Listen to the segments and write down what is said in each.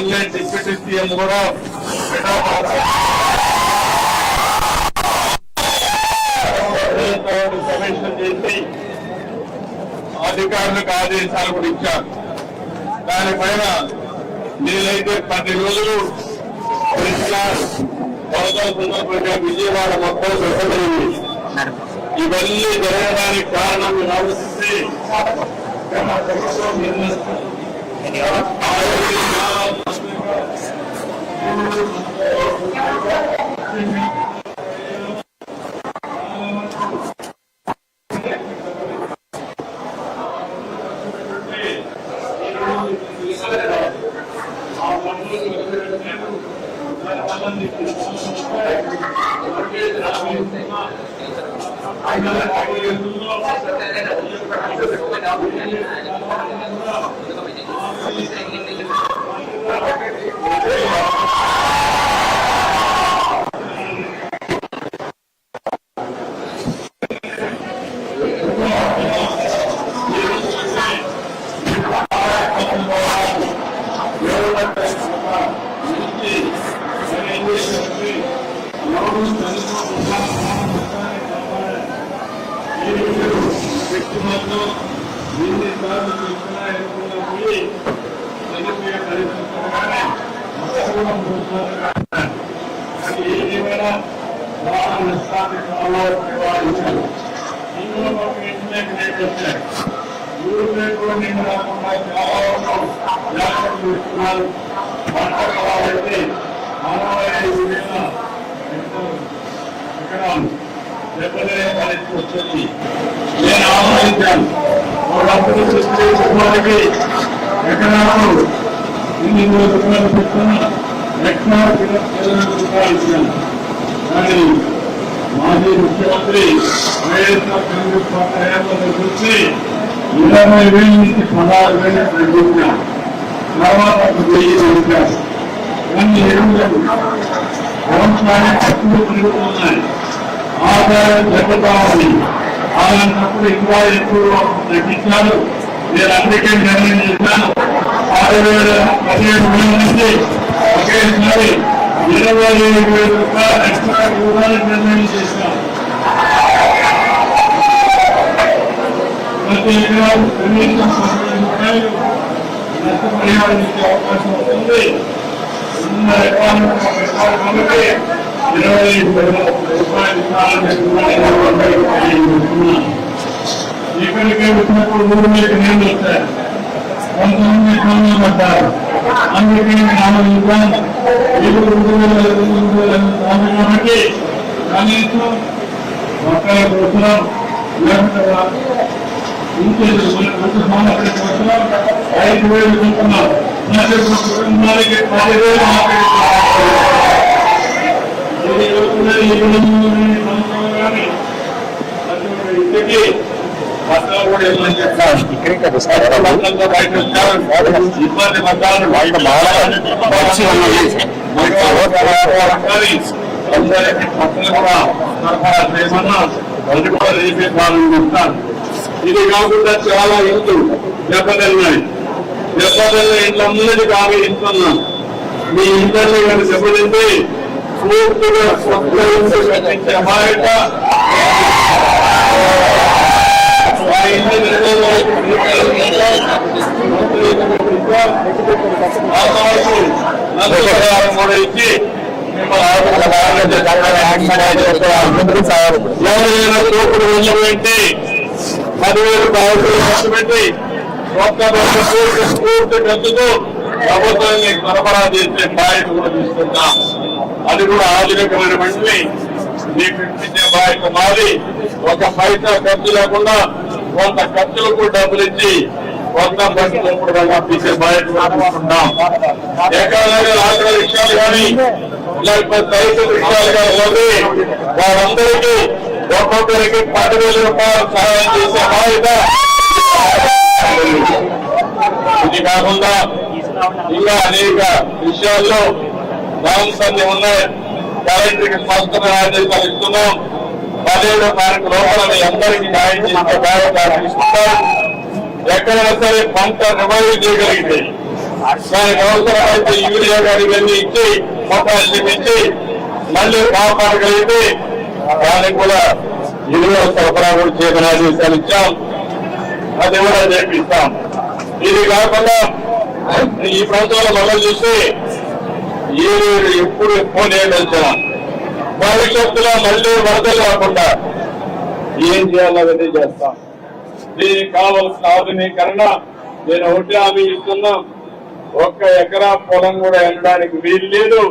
Online deputy CM కూడా commission చేసి అధికారులకు ఆదేశాలు కూడా ఇచ్చారు. దానిపైన నేనైతే పది రోజులు విజయవాడ మొత్తం పెట్టబడింది ఇవన్నీ జరగడానికి కారణం ఆలోచిస్తే గత ప్రభుత్వం నిర్ణయించింది. వ్యక్తిగతంలో ఎన్ని సార్లు చూసినా ఎన్నుకున్నా పోయి చనిపోయే పరిస్థితి ఉండగానే అసలు చూస్తున్నారు అది ఏదేమైనా చాలా నష్టాన్ని చాలా నివారించారు ఇందులో మాకు ఇంటర్నెట్ రేట్ వచ్చాయి ఊరు నేను రాకుండా చాలా వరకు జాగ్రత్తలు ఎకరాలు దెబ్బతినే పరిస్థితి వచ్చింది. నేను ఆహ్వానించాను. ఒకప్పుడు సృష్టి కుమారికి ఎకరాలు ఇన్ని రూపాయలు రూపాయలు ఇచ్చాను కానీ మాజీ ముఖ్యమంత్రి వైఎస్ఆర్ కాంగ్రెస్ పార్టీ హయాంలో చూసి ఇరవై వేల నుంచి పదహారు వేలు తగ్గించాం తర్వాత ఒక వెయ్యి పెంచారు కానీ ఎరువులు వ్యవసాయం తక్కువ పెరుగుతున్నాయి ఆదాయం తగ్గుతా ఉంది అలాంటప్పుడు ఇంకా ఎక్కువ తగ్గించారు. నేను అందుకే నిర్ణయం చేశాను. ఆరు వేల పదిహేడు వేల నుంచి ఒకేసారి ఇరవై ఏడు వేల రూపాయలు ఎక్స్ట్రా ఇవ్వాలని నిర్ణయం చేశాను ప్రతి ఎకరాలు కనీసం పదిహేను రూపాయలు నష్టపరిహారం అవకాశం ఎకరాలు కాబట్టి ఇరవై ఐదు వేల రూపాయలు ఇక్కడికే వచ్చినప్పుడు నీళ్ళు కొంతమంది ఇబ్బందులు పడ్డారు అందుకే నేను ఆలోచించాను కాబట్టి కనీసం సంవత్సరం సంవత్సరం ఐదు వేలు ఒక్క కుటుంబానికి పది వేలు ఇంటికి ఇబ్బంది పడ్డారు వాళ్ళ బాగా వచ్చి ఉన్నది ఇది కాకుండా చాలా ఇంట్లు దెబ్బతిన్నాయి దెబ్బతిన్న ఇంట్లందరికీ కాగా మీ ఇంట్లో కానీ దెబ్బతింటే పూర్తిగా కొత్త కట్టించే బాధ్యత ఎవరైనా వెళ్ళబెట్టి పదివేలు పెట్టి ఒక్క ఖర్చుతో ప్రభుత్వాన్ని సరఫరా చేసే బాధ్యత కూడా తీసుకుంటాం. అది కూడా ఆధునికమైనటువంటి మీకు ఇచ్చే బాధ్యత మాది. ఒక పైసా ఖర్చు లేకుండా కొంత ఖర్చులకు డబ్బులు ఇచ్చి కొంత ఖర్చు ఇప్పుడు పంపించే బాధ్యత తీసుకుంటాం ఏకాలంగా కానీ లేకపోతే సైకిల్ విషయాలు కానీ ఉంది వారందరికీ ఒక్కొక్కరికి పదివేల రూపాయలు సహాయం చేసే బాధ్యత ఇది కాకుండా ఇంకా అనేక విషయాల్లో రామసంధి ఉన్నాయి కలెక్టర్కి స్పష్టత ఆదేశాలు ఇస్తున్నాం పదిహేడు తారీఖు లోపల మీ అందరికీ న్యాయం చేసే బాధ్యత తీసుకుంటాం ఎక్కడైనా సరే పంట రివైవ్ చేయగలిగితే దానికి అవసరమైతే యూరియా కానీ ఇవన్నీ ఇచ్చి పొటాషియం ఇచ్చి మళ్ళీ కాపాడగలిగితే దానికి కూడా యూరియా సరఫరా కూడా చేయమని ఆదేశాలు ఇచ్చాం. అది కూడా చేపిస్తాం ఇది కాకుండా ఈ ప్రాంతంలో మళ్ళీ చూస్తే ఏడు ఎప్పుడు ఎక్కువ నేర్పించిన భవిష్యత్తులో మళ్ళీ వరదలు రాకుండా ఏం చేయాలనేది చేస్తాం. దీనికి కావలసిన ఆధునీకరణ నేను ఒకటి హామీ ఇస్తున్నా. ఒక్క ఎకరా పొలం కూడా వెళ్ళడానికి వీలు లేదు.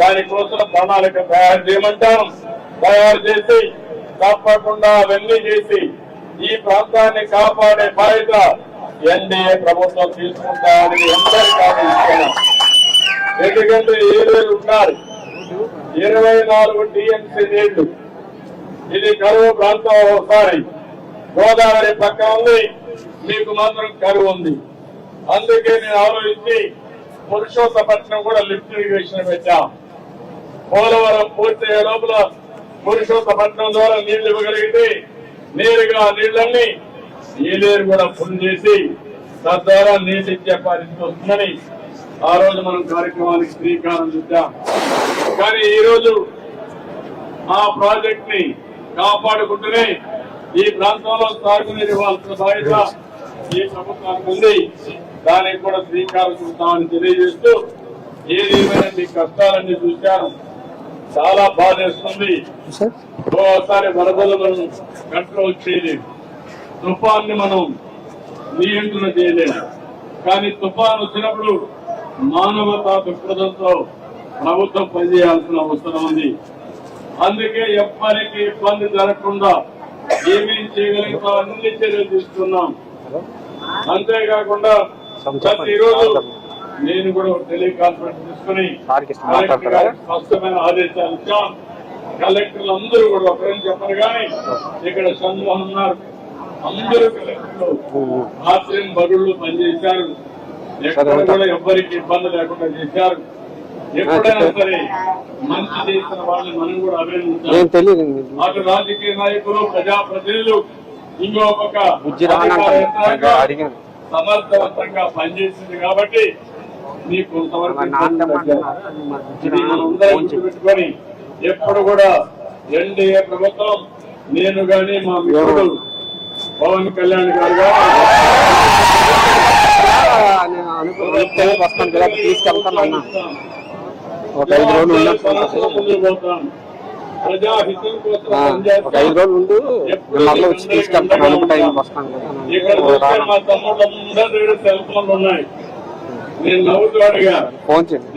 దానికోసం ప్రణాళిక తయారు చేయమంటాం. తయారు చేసి తప్పకుండా అవన్నీ చేసి ఈ ప్రాంతాన్ని కాపాడే బాధ్యత ఎన్డీఏ ప్రభుత్వం తీసుకుంటారని అందరికీ హామీ ఎందుకంటే ఏడు ఉన్నారు? ఇరవై నాలుగు టీఎంసీ నీళ్ళు. ఇది కరువు ప్రాంతం ఒకసారి. గోదావరి పక్క ఉంది. మీకు మాత్రం కరువు ఉంది. అందుకే నేను ఆలోచించి పురుషోత్తపట్నం కూడా లిఫ్ట్ ఇరిగేషన్ పెట్టాం. పోలవరం పూర్తయ్యే లోపల పురుషోత్తపట్నం ద్వారా నీళ్ళు ఇవ్వగలిగితే నేరుగా నీళ్ళన్నీ నీలేరు కూడా ఫుల్ చేసి తద్వారా నీటి పరిస్థితి వస్తుందని ఆ రోజు మనం కార్యక్రమానికి శ్రీకారం చుట్టాం. కానీ ఈ రోజు ఆ ప్రాజెక్ట్ని కాపాడుకుంటూనే ఈ ప్రాంతంలో సాగునీరు ఇవ్వాల్సిన బాధ్యత ఈ ప్రభుత్వానికి ఉంది. దానికి కూడా శ్రీకారం చుడతామని తెలియజేస్తూ ఏది ఏమైనా మీ కష్టాలన్నీ చూశాను చాలా బాధేస్తుంది. ఓసారి వరదలు మనం కంట్రోల్ చేయలేము తుఫాన్ని మనం నియంత్రణ చేయలేము కానీ తుఫాన్ వచ్చినప్పుడు మానవతా దృక్పథంతో ప్రభుత్వం పనిచేయాల్సిన అవసరం ఉంది. అందుకే ఎవ్వరికి ఇబ్బంది జరగకుండా ఏమేం చేయగలుగుతాం అన్ని చర్యలు తీసుకున్నాం అంతేకాకుండా ప్రతిరోజు నేను కూడా టెలికాన్ఫరెన్స్ తీసుకుని స్పష్టమైన ఆదేశాలు ఇచ్చాం. కలెక్టర్లు అందరూ కూడా ఒకరిని చెప్పరు కానీ ఇక్కడ షణ్మోహన్ ఉన్నారు. అందరూ కలెక్టర్లు. రాత్రి బడులు పనిచేశారు. ఎక్కడ కూడా ఎవ్వరికి ఇబ్బంది లేకుండా చేశారు. నేను తెలియదు అటు రాజకీయ నాయకులు ప్రజాప్రతినిధులు ఇంకో పక్క సమర్థవంతంగా పనిచేసింది కాబట్టి మీకు కొంతవరకు. గుర్తుపెట్టుకొని ఎప్పుడు కూడా ఎన్డీఏ ప్రభుత్వం నేను గాని మా మిత్రుడు పవన్ కళ్యాణ్ గారు గాని నేను అనుకో అనుకోని వస్తాను కదా తీసుకెళ్తాను ఒక ఐదు రోజులు ఒక ఐదు రోజులు ఉండు మళ్ళీ వచ్చి తీసుకెళ్తాను అనుకు టైం వస్తాను ఫోన్ చేయండి.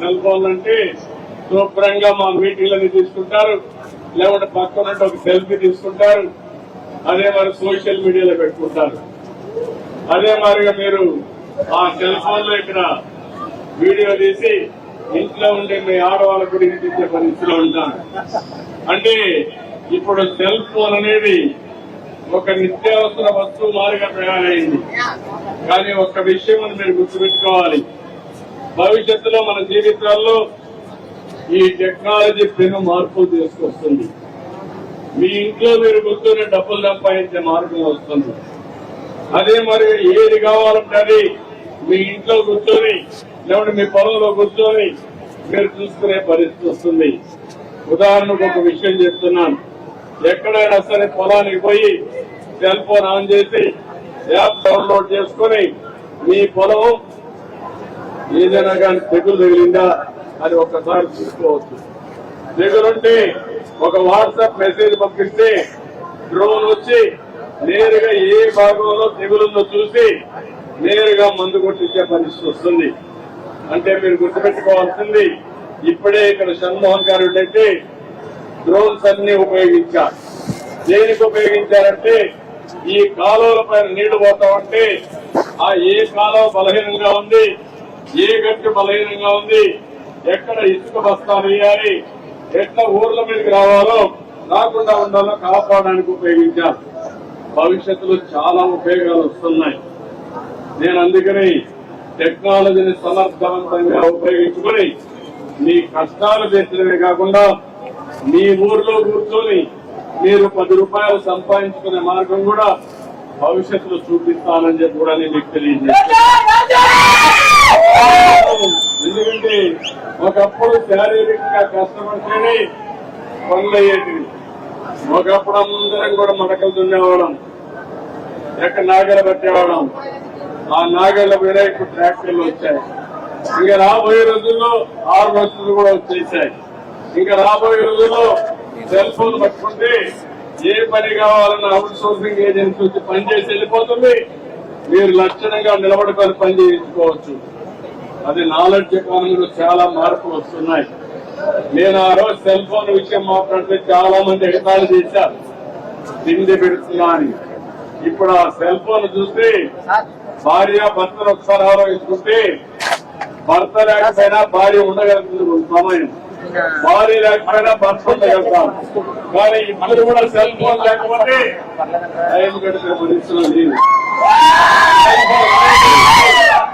సెల్ ఫోన్లు అంటే శుభ్రంగా మా మీటింగ్లని తీసుకుంటారు. లేకుంటే పక్కన ఒక సెల్ఫీ తీసుకుంటారు. అదే మరి సోషల్ మీడియాలో పెట్టుకుంటారు. అదే మరిగా మీరు ఆ సెల్ ఫోన్లో ఇక్కడ వీడియో తీసి ఇంట్లో ఉండే మీ ఆడవాళ్ళ గురించి ఇచ్చే పరిస్థితిలో ఉంటాను. అంటే ఇప్పుడు సెల్ ఫోన్ అనేది ఒక నిత్యావసర వస్తువు మారిగా తయారైంది. కానీ ఒక్క విషయం మీరు గుర్తుపెట్టుకోవాలి. భవిష్యత్తులో మన జీవితాల్లో ఈ టెక్నాలజీ పెను మార్పులు తీసుకొస్తుంది. మీ ఇంట్లో మీరు కూర్చొని డబ్బులు సంపాదించే మార్గం వస్తుంది. అదే మరి ఏది కావాలంటే అది మీ ఇంట్లో కూర్చొని లేకుంటే మీ పొలంలో కూర్చొని మీరు చూసుకునే పరిస్థితి వస్తుంది. ఉదాహరణకు ఒక విషయం చెప్తున్నాను. ఎక్కడైనా సరే పొలానికి పోయి సెల్ ఫోన్ ఆన్ చేసి యాప్ డౌన్లోడ్ చేసుకొని మీ పొలం ఏదైనా కానీ తెగులు తగిలిందా అని ఒక్కసారి చూసుకోవచ్చు. తెగులుంటే ఒక వాట్సాప్ మెసేజ్ పంపిస్తే డ్రోన్ వచ్చి నేరుగా ఏ భాగంలో తెగులుందో చూసి నేరుగా మందు కొట్టించే పరిస్థితి వస్తుంది. అంటే మీరు గుర్తుపెట్టుకోవాల్సింది ఇప్పుడే ఇక్కడ షణ్మోహన్ గారు అయితే డ్రోన్స్ అన్ని ఉపయోగించారు దేనికి ఉపయోగించారంటే ఈ కాలువల పైన నీళ్ళు పోతామంటే ఆ ఏ కాలువ బలహీనంగా ఉంది ఏ గట్టు బలహీనంగా ఉంది ఎక్కడ ఇసుక బస్తాలు వేయాలి ఎట్లా ఊర్ల మీదకి రావాలో రాకుండా ఉండాలో కాపాడడానికి ఉపయోగించారు భవిష్యత్తులో చాలా ఉపయోగాలు వస్తున్నాయి. నేను అందుకని టెక్నాలజీని సమర్థవంతంగా ఉపయోగించుకొని మీ కష్టాలు తీర్చడమే కాకుండా మీ ఊర్లో కూర్చొని మీరు పది రూపాయలు సంపాదించుకునే మార్గం కూడా భవిష్యత్తులో చూపిస్తానని చెప్పి కూడా నేను మీకు తెలియజేస్తాను ఎందుకంటే ఒకప్పుడు శారీరకంగా కష్టపడితేనే పనులు అయ్యేటివి. ఒకప్పుడు అందరం కూడా మడకలు దున్నేవాళ్ళం. ఎక్కడ నాగలు పట్టేవాళ్ళం. ఆ నాగళ్ళ మీద ఇప్పుడు ట్రాక్టర్లు వచ్చాయి. ఇంకా రాబోయే రోజుల్లో ఆరు బస్సులు కూడా వచ్చేసాయి. ఇంకా రాబోయే రోజుల్లో సెల్ ఫోన్ పట్టుకుంటే ఏ పని కావాలన్నా అవుట్ సోర్సింగ్ ఏజెన్సీ వచ్చి పని చేసి వెళ్ళిపోతుంది. మీరు లక్షణంగా నిలబడుకొని పని చేయించుకోవచ్చు. అది నాలెడ్జ్ ఎకానమీలో చాలా మార్పులు వస్తున్నాయి. నేను ఆ రోజు సెల్ ఫోన్ విషయం మాట్లాడితే చాలా మంది ఎగతాలు చేశారు. తిండి పెడుతున్నా అని. ఇప్పుడు ఆ సెల్ ఫోన్ చూస్తే భార్య భర్తను ఒకసారి ఆలోచించుకుంటే భర్త లేకపోయినా భార్య ఉండగలుగుతుంది సమయం. భార్య లేకపోయినా భర్త ఉండగలుగుతాం కానీ ఇప్పుడు కూడా సెల్ ఫోన్ లేకపోతే టైం గడిపే పరిస్థితులు లేవు.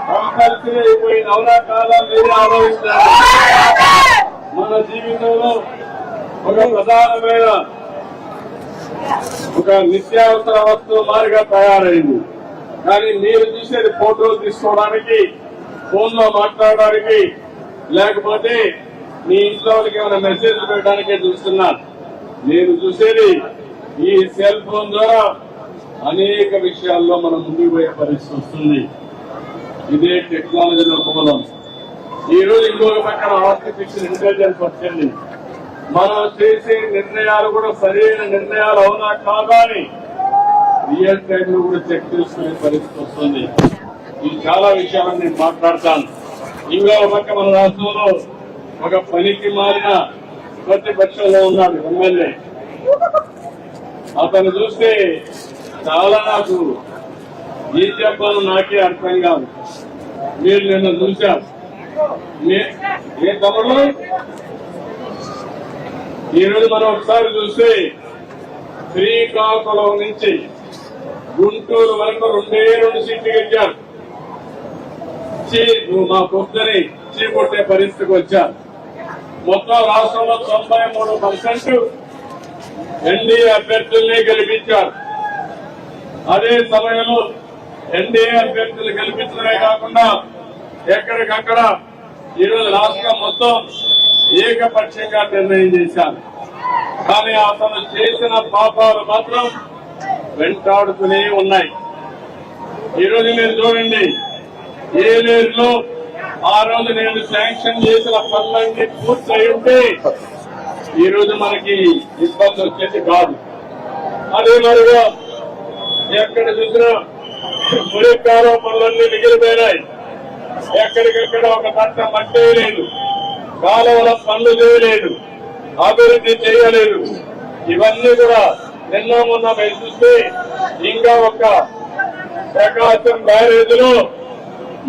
కంపల్సరీ అయిపోయిన అవునా కాదా మీరే ఆలోచించాలి మన జీవితంలో ఒక ప్రధానమైన ఒక నిత్యావసర వస్తువు మారిగా తయారైంది. కానీ మీరు చూసేది ఫోటోలు తీసుకోవడానికి ఫోన్లో మాట్లాడడానికి లేకపోతే మీ ఇంట్లో వాళ్ళకి ఏమైనా మెసేజ్ పెట్టడానికే చూస్తున్నాను నేను చూసేది ఈ సెల్ ఫోన్ ద్వారా అనేక విషయాల్లో మనం ముందుకు పోయే పరిస్థితి వస్తుంది. ఇదే టెక్నాలజీలో మూలం. ఈ రోజు ఇంకొక పక్కన ఆర్టిఫిషియల్ ఇంటెలిజెన్స్ వచ్చింది. మనం చేసే నిర్ణయాలు కూడా సరైన నిర్ణయాలు అవునా కాదా అని రియల్ టైమ్లో కూడా చెక్ చేసుకునే పరిస్థితి వస్తుంది. ఈ చాలా విషయాలను నేను మాట్లాడతాను. ఇంకా ఒక మన రాష్ట్రంలో ఒక పనికి మారిన ప్రతిపక్షంలో ఉన్నాడు ఎమ్మెల్యే. అతను చూస్తే చాలా నాకు ఏం చెప్పాలో నాకే అర్థం కాదు. మీరు నిన్న చూశారు. ఏ తమ్ముడు? ఈ మనం ఒకసారి చూస్తే శ్రీకాకుళం నుంచి గుంటూరు వరకు రెండే రెండు సీట్లు గెలిచారు. చీ నువ్వు మా పొద్దుని చీ కొట్టే పరిస్థితికి వచ్చారు మొత్తం రాష్ట్రంలో తొంభై మూడు పర్సెంట్ ఎన్డీఏ అభ్యర్థుల్ని గెలిపించారు. అదే సమయంలో ఎన్డీఏ అభ్యర్థులు గెలిపించడమే కాకుండా ఎక్కడికక్కడ ఈరోజు రాష్ట్రం మొత్తం ఏకపక్షంగా నిర్ణయం చేశారు. కానీ అతను చేసిన పాపాలు మాత్రం వెంటాడుతూనే ఉన్నాయి. ఈరోజు మీరు చూడండి ఏ ఆ రోజు నేను శాంక్షన్ చేసిన పనులన్నీ పూర్తయి ఉంటే ఈ రోజు మనకి ఇబ్బంది వచ్చేది కాదు. అదే మరిగా ఎక్కడ చూసినా మురికాలో పనులన్నీ మిగిలిపోయినాయి. ఎక్కడికెక్కడ ఒక పట్ట మట్టేయలేదు కాలువల పనులు చేయలేదు. అభివృద్ధి చేయలేదు. ఇవన్నీ కూడా నిన్న మొన్న మేము చూస్తే ఇంకా ఒక ప్రకాశం బ్యారేజ్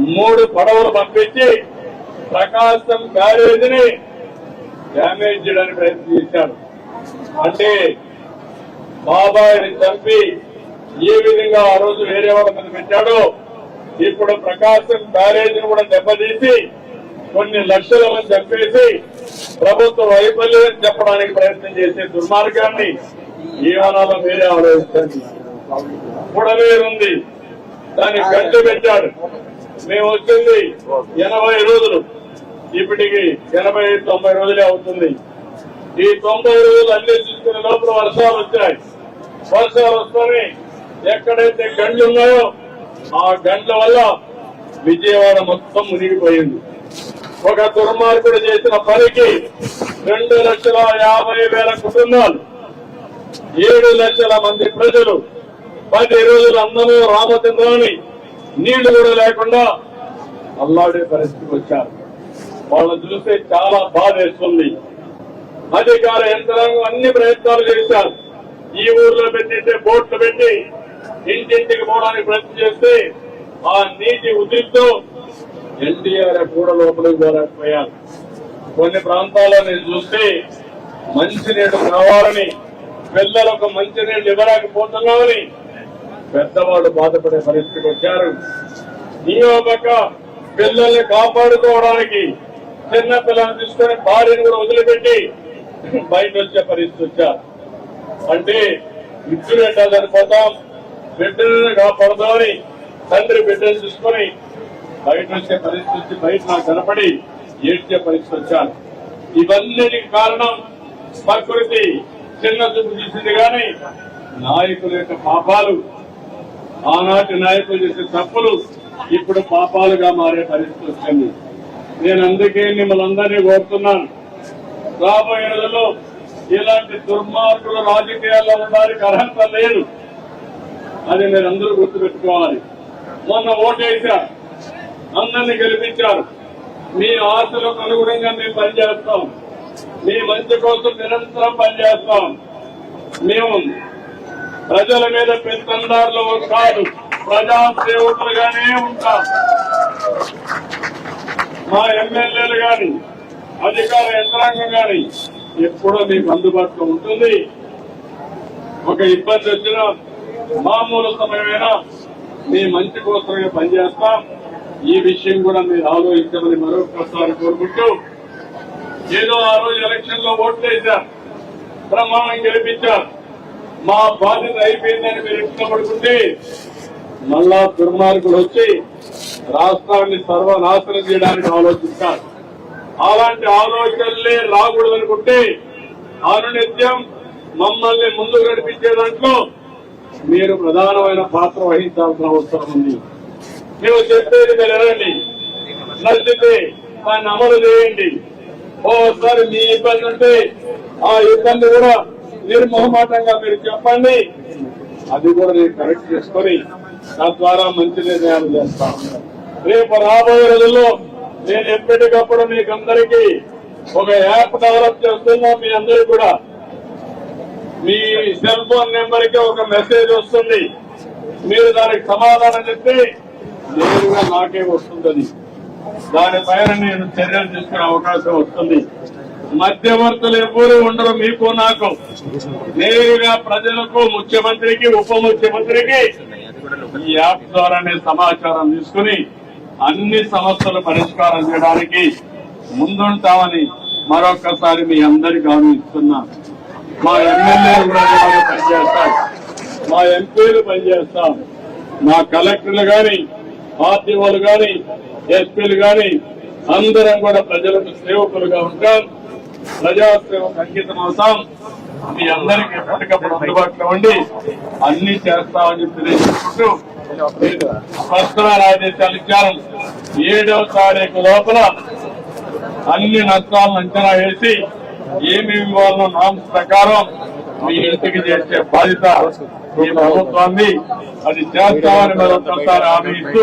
మూడు పడవలు పంపించి ప్రకాశం బ్యారేజ్ డ్యామేజ్ చేయడానికి ప్రయత్నం చేశారు. అంటే బాబాయిని చంపి ఏ విధంగా ఆ రోజు వేరే వాళ్ళ మీద పెట్టాడో ఇప్పుడు ప్రకాశం బ్యారేజ్ కూడా దెబ్బతీసి కొన్ని లక్షల మంది చంపేసి ప్రభుత్వ వైఫల్యం చెప్పడానికి ప్రయత్నం చేసే దుర్మార్గాన్ని ఏమనాలో మీరే ఆలోచించండి ఉంది. దాన్ని గంట పెట్టాడు. మేము వచ్చింది ఎనభై రోజులు. ఇప్పటికి ఎనభై తొంభై రోజులే అవుతుంది. ఈ తొంభై రోజులు అన్ని చూసుకునే లోపల వర్షాలు వచ్చాయి. వర్షాలు వస్తాయి ఎక్కడైతే గండ్లు ఉన్నాయో ఆ గండ్ల వల్ల విజయవాడ మొత్తం మునిగిపోయింది. ఒక దుర్మార్గుడు చేసిన పనికి రెండు లక్షల యాభై వేల కుటుంబాలు ఏడు లక్షల మంది ప్రజలు పది రోజులు అందరూ రామచంద్రాన్ని నీళ్ళు కూడా లేకుండా అల్లాడే పరిస్థితికి వచ్చారు. వాళ్ళని చూస్తే చాలా బాధేస్తుంది అధికార యంత్రాంగం అన్ని ప్రయత్నాలు చేశారు. ఈ ఊర్లో పెట్టింటే బోట్లు పెట్టి ఇంటింటికి పోవడానికి ప్రయత్నం చేస్తే ఆ నీటి ఉద్రిక్తో ఎన్డీఆర్ఎఫ్ కూడా లోపలికి పోలేకపోయారు. కొన్ని ప్రాంతాల్లో నేను చూస్తే మంచినీడు కావాలని పిల్లలకు మంచినీళ్ళు ఇవ్వలేకపోతున్నామని పెద్దవాళ్ళు బాధపడే పరిస్థితికి వచ్చారు. ఇంకో పక్క పిల్లల్ని కాపాడుకోవడానికి చిన్న పిల్లల్ని తీసుకొని భార్యను కూడా వదిలిపెట్టి బయట వచ్చే పరిస్థితి వచ్చారు. అంటే ఇద్దరు ఎట్లా చనిపోతాం బిడ్డలను కాపాడుతామని తండ్రి బిడ్డలు చూసుకొని బయట వచ్చే పరిస్థితి వచ్చి బయట నాకు కనపడి ఏడ్చే పరిస్థితి వచ్చాను ఇవన్నిటికి కారణం ప్రకృతి. చిన్న చూపు చూసింది కానీ నాయకుల యొక్క పాపాలు ఆనాటి నాయకులు చేసే తప్పులు ఇప్పుడు పాపాలుగా మారే పరిస్థితి వచ్చింది నేను అందుకే మిమ్మల్ని అందరినీ కోరుతున్నాను. రాబోయే రోజుల్లో ఇలాంటి దుర్మార్గులు రాజకీయాల్లో ఉండడానికి అర్హత లేదు. అది మీరు అందరూ గుర్తుపెట్టుకోవాలి. మొన్న ఓటేశారు. అందరినీ గెలిపించారు. మీ ఆశలకు అనుగుణంగా మేము పనిచేస్తాం. మీ మంచి కోసం నిరంతరం పనిచేస్తాం. మేము ప్రజల మీద పెత్తందారులు కాదు ప్రజా సేవకులుగానే ఉంటాం. మా ఎమ్మెల్యేలు గాని అధికార యంత్రాంగం గాని ఎప్పుడూ మీకు అందుబాటులో ఉంటుంది. ఒక ఇబ్బంది వచ్చినా మామూలు సమయమైనా మీ మంచి కోసమే పనిచేస్తాం. ఈ విషయం కూడా మీరు ఆలోచించమని మరొకసారి కోరుకుంటూ ఏదో ఆ రోజు ఎలక్షన్లో ఓట్లు వేశారు. ప్రమాణం గెలిపించారు. మా బాధ్యత అయిపోయిందని మీరు ఇష్టపడుకుంటే మళ్ళా దుర్మార్గులు వచ్చి రాష్ట్రాన్ని సర్వనాశనం చేయడానికి ఆలోచిస్తారు. అలాంటి ఆలోచనలే రాకూడదనుకుంటే అనునిత్యం మమ్మల్ని ముందు నడిపించే దాంట్లో మీరు ప్రధానమైన పాత్ర వహించాల్సిన అవసరం ఉంది. మీరు చెప్పేది మీరు ఎరండి నచ్చితే దాన్ని అమలు చేయండి. ఓసారి మీ ఇబ్బంది ఉంటే ఆ ఇబ్బంది కూడా నిర్మోహమాటంగా మీరు చెప్పండి. అది కూడా నేను కరెక్ట్ చేసుకొని తద్వారా మంచి నిర్ణయాలు చేస్తాం. రేపు రాబోయే రోజుల్లో నేను ఎప్పటికప్పుడు మీకు అందరికీ ఒక యాప్ డెవలప్ చేస్తున్నా మీ అందరికి కూడా. మీ సెల్ ఫోన్ నెంబర్కి ఒక మెసేజ్ వస్తుంది. మీరు దానికి సమాధానం చెప్తే నేరుగా నాకే వస్తుంది దానిపైన నేను చర్యలు తీసుకునే అవకాశం వస్తుంది. మధ్యవర్తులు ఎవరు ఉండరు మీకు నాకు. నేరుగా ప్రజలకు ముఖ్యమంత్రికి ఉప ముఖ్యమంత్రికి ఈ యాప్ ద్వారానే సమాచారం తీసుకుని అన్ని సమస్యలు పరిష్కారం చేయడానికి ముందుంటామని మరొకసారి మీ అందరికి ఆలోచిస్తున్నాను మా ఎమ్మెల్యేలు పనిచేస్తాం మా ఎంపీలు పనిచేస్తాం. మా కలెక్టర్లు గాని ఆర్టీఓలు గాని ఎస్పీలు గాని అందరం కూడా ప్రజలకు సేవకులుగా ఉంటాం. ప్రజాసేవకు అంకితం అవుతాం. మీ అందరికి ఎప్పటికప్పుడు అందుబాటులో ఉండి అన్ని చేస్తామని చెప్పి తెలియజేసుకుంటూ స్పష్టమైన ఆదేశాలు ఇచ్చాను ఏడవ తారీఖు లోపల అన్ని నష్టాలను అంచనా వేసి ఏమి ఇవ్వాలన్న నామ్స్ ప్రకారం మీ ఇంటికి చేసే బాధ్యత ఈ ప్రభుత్వాన్ని అది చేస్తామని మరొకసారి హామీ ఇస్తూ